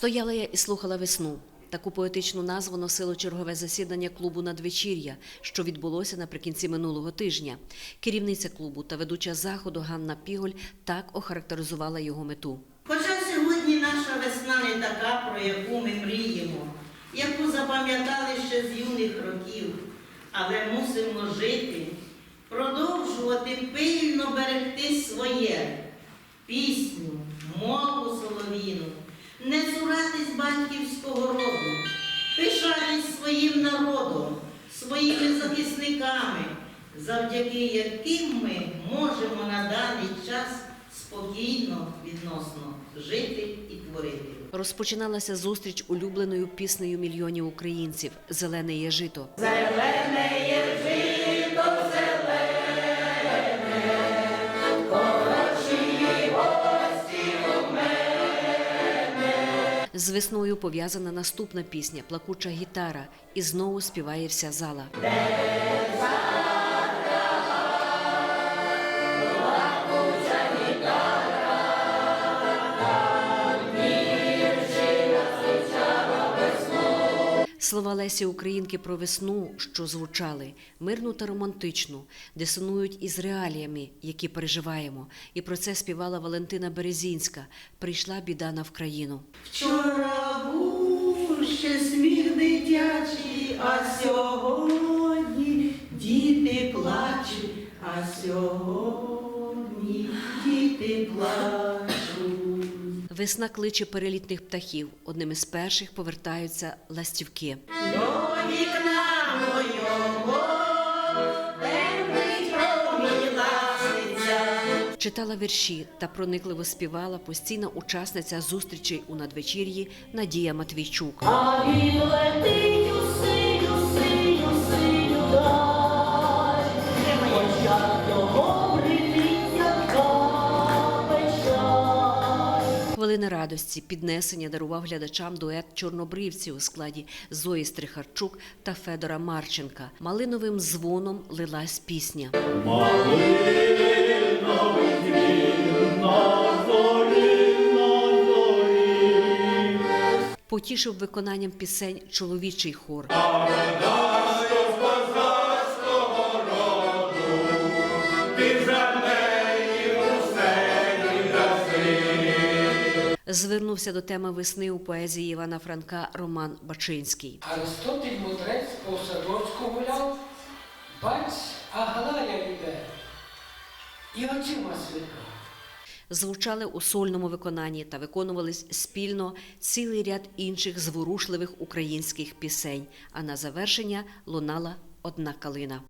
Стояла я і слухала весну. Таку поетичну назву носило чергове засідання клубу надвечір'я, що відбулося наприкінці минулого тижня. Керівниця клубу та ведуча заходу Ганна Піголь так охарактеризувала його мету. Хоча сьогодні наша весна не така, про яку ми мріємо, яку запам'ятали ще з юних років, але мусимо жити, продовжувати пильно берегти своє пісню, мову солов'їну, не цуратись роду, пишатись своїм народом, своїми захисниками, завдяки яким ми можемо на даний час спокійно відносно жити і творити. Розпочиналася зустріч улюбленою піснею мільйонів українців Зелене є жито. З весною пов'язана наступна пісня Плакуча гітара, і знову співає вся зала. Слова Лесі Українки про весну, що звучали мирну та романтичну, дисонують із реаліями, які переживаємо. І про це співала Валентина Березінська. Прийшла біда на Вкраїну. Вчора був ще сміх дитячий, а сьогодні діти плачуть, а сьогодні діти плачуть. Весна кличе перелітних птахів. Одним із перших повертаються ластівки. До вікна мойого. Читала вірші та проникливо співала постійна учасниця зустрічей у надвечір'ї Надія Матвійчук. А він летить у синю, синю, синю даль. Хвилини радості, піднесення дарував глядачам дует чорнобривці у складі Зої Стрихарчук та Федора Марченка. Малиновим дзвоном лилась пісня. Потішив виконанням пісень чоловічий хор. Звернувся до теми весни у поезії Івана Франка Роман Бачинський. Аристотель мудрець по садочку гуляв, бач, Аглая йде, і очима світла. Звучали у сольному виконанні та виконувались спільно цілий ряд інших зворушливих українських пісень. А на завершення лунала одна калина.